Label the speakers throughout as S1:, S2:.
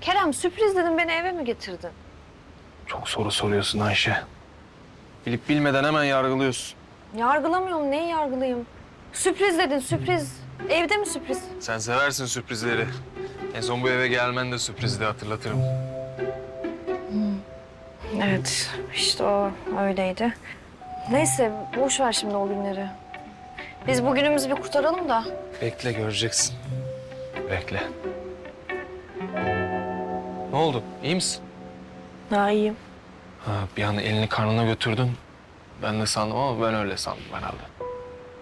S1: Kerem sürpriz dedim beni eve mi getirdin?
S2: Çok soru soruyorsun Ayşe. Bilip bilmeden hemen yargılıyorsun.
S1: Yargılamıyorum neyi yargılayayım? Sürpriz dedin sürpriz. Evde mi sürpriz?
S2: Sen seversin sürprizleri. En son bu eve gelmen de sürprizdi hatırlatırım.
S1: Evet işte o öyleydi. Neyse boş ver şimdi o günleri. Biz bugünümüzü bir kurtaralım da.
S2: Bekle göreceksin. Bekle. Ne oldu? İyi misin?
S1: Daha iyiyim.
S2: Ha, bir an elini karnına götürdün. Ben de sandım ama ben öyle sandım herhalde.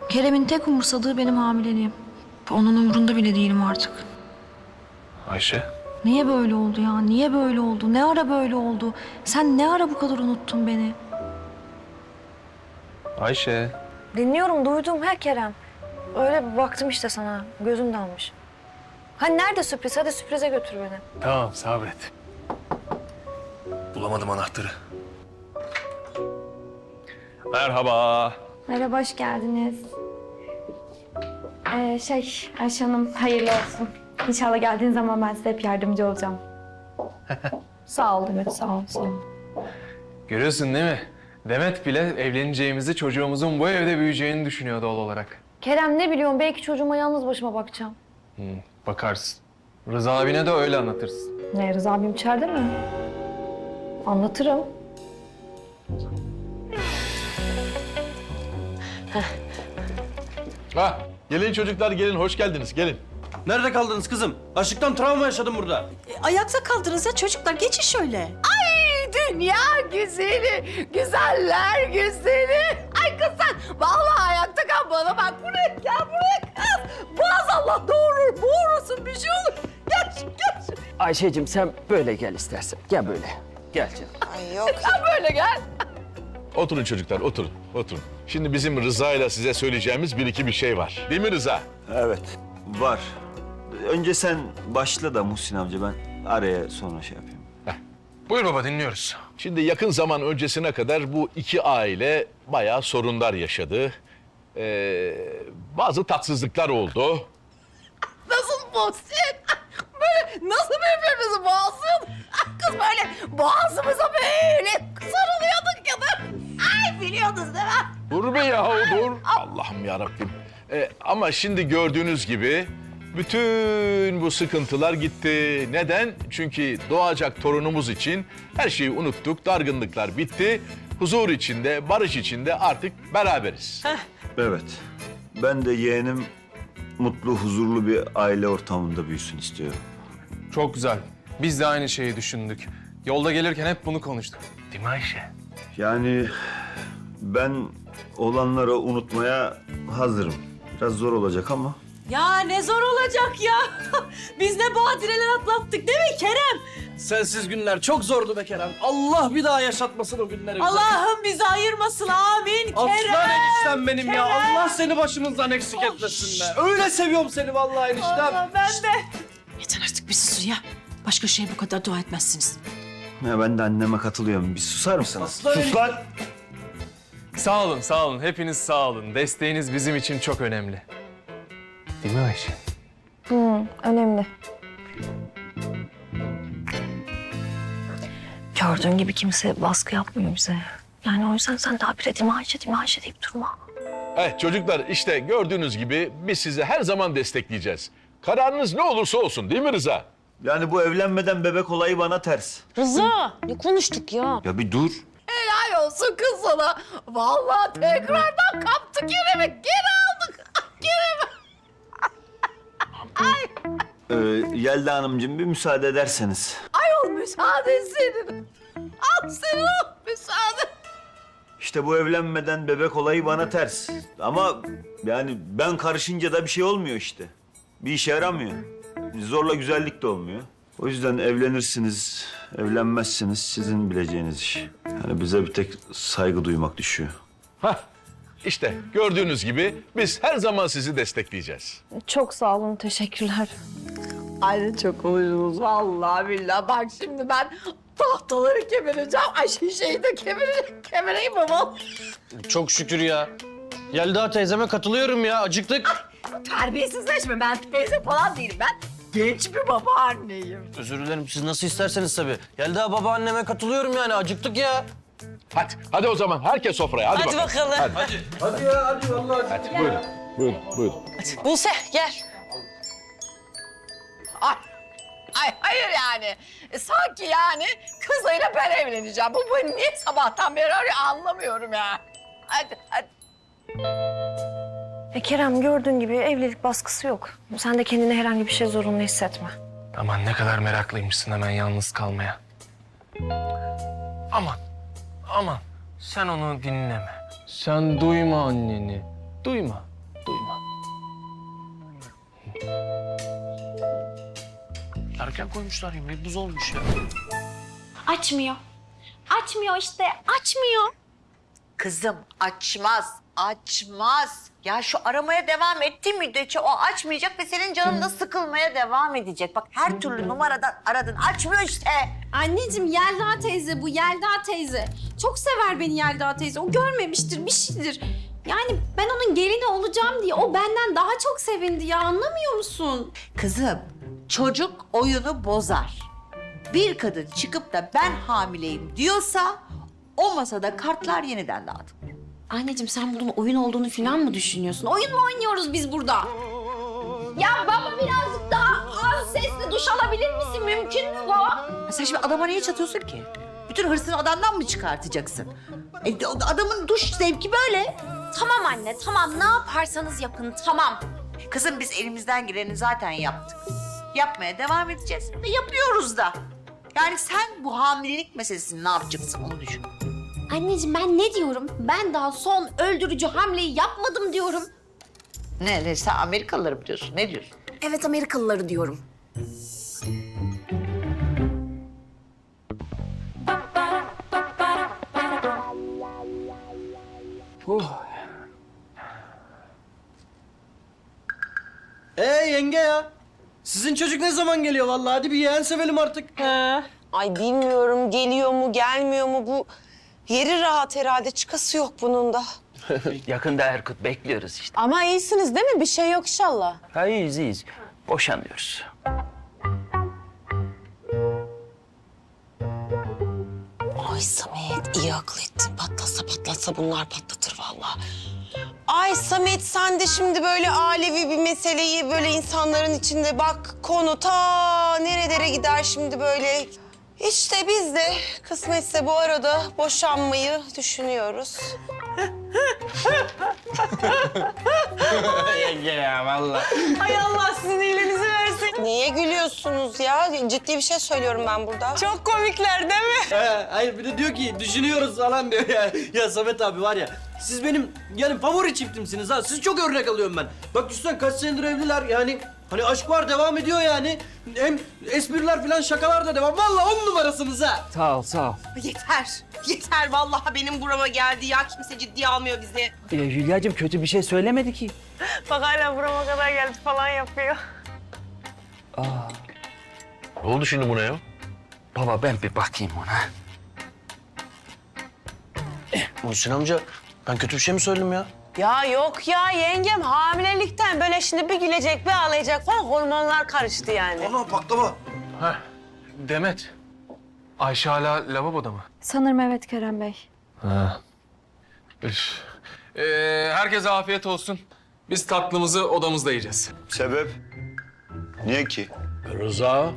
S3: Kerem'in tek umursadığı benim hamileliğim. Onun umurunda bile değilim artık.
S2: Ayşe.
S3: Niye böyle oldu ya? Niye böyle oldu? Ne ara böyle oldu? Sen ne ara bu kadar unuttun beni?
S2: Ayşe.
S1: Dinliyorum duydum her Kerem. Öyle bir baktım işte sana. Gözüm dalmış. Hani nerede sürpriz? Hadi sürprize götür beni.
S2: Tamam sabret. Bulamadım anahtarı. Merhaba.
S4: Merhaba, hoş geldiniz. Ee, şey, Ayşe Hanım hayırlı olsun. İnşallah geldiğin zaman ben size hep yardımcı olacağım.
S1: Sağ ol Demet sağ ol. Sağ ol.
S2: Görüyorsun değil mi? Demet bile evleneceğimizi, çocuğumuzun bu evde büyüyeceğini düşünüyor doğal olarak.
S1: Kerem ne biliyorum belki çocuğuma yalnız başıma bakacağım.
S2: Hı, bakarsın. Rıza abine de öyle anlatırsın.
S1: Ne Rıza abim içeride mi? Anlatırım.
S5: Ha, gelin çocuklar gelin, hoş geldiniz, gelin.
S6: Nerede kaldınız kızım? Açlıktan travma yaşadım burada.
S7: Ayakta kaldınız ya çocuklar geçin şöyle.
S8: Dünya güzeli, güzeller güzeli. Ay kız sen vallahi ayakta kal bana bak buraya gel buraya kız. Boğaz Allah doğurur boğurursun bir şey olur. Gel gel
S6: Ayşe'cim sen böyle gel istersen. Gel böyle. Gel canım.
S8: Sen böyle gel.
S5: Oturun çocuklar, oturun, oturun. Şimdi bizim Rıza ile size söyleyeceğimiz bir iki bir şey var. Değil mi Rıza?
S9: Evet, var. Önce sen başla da Muhsin amca ben araya sonra şey yapayım.
S2: Buyur baba dinliyoruz.
S5: Şimdi yakın zaman öncesine kadar bu iki aile bayağı sorunlar yaşadı. Ee, bazı tatsızlıklar oldu.
S8: Nasıl Muhsin? Böyle nasıl birbirimizi boğazlıyorduk? Kız böyle boğazımıza böyle sarılıyorduk ya da. Ay biliyordunuz değil mi?
S5: Dur be yahu dur. Allah'ım yarabbim. Ee, ama şimdi gördüğünüz gibi bütün bu sıkıntılar gitti. Neden? Çünkü doğacak torunumuz için her şeyi unuttuk. Dargınlıklar bitti. Huzur içinde, barış içinde artık beraberiz.
S9: Evet, ben de yeğenim mutlu, huzurlu bir aile ortamında büyüsün istiyorum.
S2: Çok güzel. Biz de aynı şeyi düşündük. Yolda gelirken hep bunu konuştuk. Değil mi Ayşe?
S9: Yani ben olanları unutmaya hazırım. Biraz zor olacak ama.
S7: Ya ne zor olacak ya. Biz ne badireler atlattık değil mi Kerem?
S6: Sensiz günler çok zordu be Kerem. Allah bir daha yaşatmasın o günleri bize.
S7: Allah'ım bizi ayırmasın amin
S6: Aslan
S7: Kerem.
S6: eniştem benim ya. Allah seni başımızdan eksik etmesin be. Öyle seviyorum seni vallahi eniştem.
S7: Allah ben de. Yeter artık bir susun ya. Başka şeye bu kadar dua etmezsiniz.
S9: Ya ben de anneme katılıyorum. Bir susar mısınız?
S6: Aslan
S9: Sus lan!
S2: Sağ olun, sağ olun. Hepiniz sağ olun. Desteğiniz bizim için çok önemli. Değil mi Ayşe?
S1: Hı, önemli. Gördüğün gibi kimse baskı yapmıyor bize. Yani o yüzden sen daha bir de değil mi Ayşe, değil mi Ayşe deyip durma.
S5: Evet çocuklar işte gördüğünüz gibi biz sizi her zaman destekleyeceğiz. Kararınız ne olursa olsun değil mi Rıza?
S9: Yani bu evlenmeden bebek olayı bana ters.
S7: Rıza ne konuştuk ya?
S9: Ya bir dur.
S8: Helal olsun kız sana. Vallahi tekrardan kaptık Kerem'i. Geri
S9: Ee, Yelda Hanımcığım bir müsaade ederseniz.
S8: Ayol müsaade senin. Al senin o müsaade.
S9: İşte bu evlenmeden bebek olayı bana ters. Ama yani ben karışınca da bir şey olmuyor işte. Bir işe yaramıyor. Zorla güzellik de olmuyor. O yüzden evlenirsiniz, evlenmezsiniz sizin bileceğiniz iş. Yani bize bir tek saygı duymak düşüyor.
S5: Hah işte gördüğünüz gibi biz her zaman sizi destekleyeceğiz.
S1: Çok sağ olun, teşekkürler.
S8: Ay çok konuştunuz vallahi billahi. Bak şimdi ben tahtaları kemireceğim. Ay şişeyi de kemireceğim. Kemireyim mi baba?
S6: Çok şükür ya. Yelda teyzeme katılıyorum ya. Acıktık.
S8: Terbiyesizleşme. Ben teyze falan değilim. Ben genç bir babaanneyim.
S6: Özür dilerim. Siz nasıl isterseniz tabii. Yelda babaanneme katılıyorum yani. Acıktık ya.
S5: Hadi, hadi o zaman herkes sofraya. Hadi,
S7: Hadi bakalım.
S5: Hadi,
S6: Hadi ya hadi vallahi.
S5: hadi buyurun. Buyurun, buyurun.
S7: Buse gel.
S8: Ay, ay hayır yani. E, sanki yani kızıyla ben evleneceğim. Bu beni niye sabahtan beri arıyor anlamıyorum ya. Hadi, hadi.
S1: E Kerem gördüğün gibi evlilik baskısı yok. Sen de kendini herhangi bir şey zorunlu hissetme.
S2: Aman ne kadar meraklıymışsın hemen yalnız kalmaya. Aman, aman sen onu dinleme. Sen duyma anneni. Duyma, duyma.
S6: Erken koymuşlar yemeği. Buz olmuş ya.
S4: Açmıyor. Açmıyor işte açmıyor.
S8: Kızım açmaz, açmaz. Ya şu aramaya devam ettiği müddetçe o açmayacak ve senin canın da sıkılmaya devam edecek. Bak her türlü numaradan aradın, açmıyor işte.
S4: Anneciğim Yelda teyze bu Yelda teyze. Çok sever beni Yelda teyze. O görmemiştir bir şeydir. Yani ben onun gelini olacağım diye o benden daha çok sevindi ya anlamıyor musun?
S8: Kızım, çocuk oyunu bozar. Bir kadın çıkıp da ben hamileyim diyorsa o masada kartlar yeniden dağıtılır.
S4: Anneciğim sen bunun oyun olduğunu falan mı düşünüyorsun? Oyun mu oynuyoruz biz burada? Ya baba birazcık daha az sesle duş alabilir misin? Mümkün mü bu?
S8: Ya Sen şimdi adama niye çatıyorsun ki? Bütün hırsını adamdan mı çıkartacaksın? E, o- adamın duş zevki böyle.
S4: Tamam anne tamam ne yaparsanız yapın tamam.
S8: Kızım biz elimizden geleni zaten yaptık. Yapmaya devam edeceğiz ve yapıyoruz da. Yani sen bu hamilelik meselesini ne yapacaksın onu düşün.
S4: Anneciğim ben ne diyorum? Ben daha son öldürücü hamleyi yapmadım diyorum.
S8: Ne, ne sen Amerikalıları mı diyorsun? Ne diyorsun?
S4: Evet Amerikalıları diyorum.
S6: Ee yenge ya. Sizin çocuk ne zaman geliyor vallahi? Hadi bir yeğen sevelim artık.
S7: Ay bilmiyorum geliyor mu gelmiyor mu bu yeri rahat herhalde çıkası yok bunun da.
S10: Yakında Erkut bekliyoruz işte.
S7: Ama iyisiniz değil mi? Bir şey yok inşallah.
S10: Ha iyiyiz iyiyiz. Boşanıyoruz.
S7: Ay Samet iyi akıl ettin. Patlatsa patlatsa bunlar patlatır vallahi. Ay Samet sen de şimdi böyle alevi bir meseleyi böyle insanların içinde bak konu ta nerelere gider şimdi böyle. İşte biz de kısmetse bu arada boşanmayı düşünüyoruz.
S6: yenge ya vallahi.
S7: Ay Allah sizin iyiliğinizi versin. Niye gülüyorsunuz ya? Ciddi bir şey söylüyorum ben burada. Çok komikler değil mi?
S6: He, hayır bir de diyor ki düşünüyoruz falan diyor ya. Ya Samet abi var ya siz benim yani favori çiftimsiniz ha. Siz çok örnek alıyorum ben. Bak düşünsene kaç senedir evliler yani. Hani aşk var devam ediyor yani. Hem espriler falan şakalar da devam. Vallahi on numarasınız ha.
S10: Sağ ol sağ ol.
S7: Yeter. Yeter vallahi benim burama geldi ya. Kimse ciddiye almıyor bizi.
S10: Ee, Hülya'cığım kötü bir şey söylemedi ki.
S1: Bak hala burama kadar geldi falan yapıyor.
S5: Ne oldu şimdi buna ya?
S10: Baba ben bir bakayım ona.
S6: Muhsin amca ben kötü bir şey mi söyledim ya?
S7: Ya yok ya yengem hamilelikten böyle şimdi bir gülecek bir ağlayacak falan hormonlar karıştı yani.
S6: Ana baklava.
S2: Heh, Demet. Ayşe hala lavaboda mı?
S3: Sanırım evet Kerem Bey.
S2: Ha. Üf. Ee, herkese afiyet olsun. Biz tatlımızı odamızda yiyeceğiz.
S9: Sebep? Niye ki?
S5: Rıza,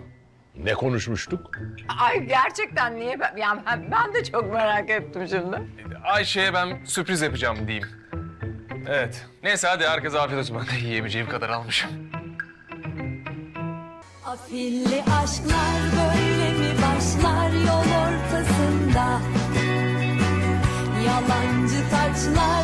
S5: ne konuşmuştuk?
S8: Ay gerçekten niye ben, yani ben, ben de çok merak ettim şimdi.
S2: Ayşe'ye ben sürpriz yapacağım diyeyim. Evet. Neyse hadi herkese afiyet olsun. Ben de yiyebileceğim kadar almışım.
S3: Afilli aşklar böyle mi başlar yol ortasında? Yalancı taçlar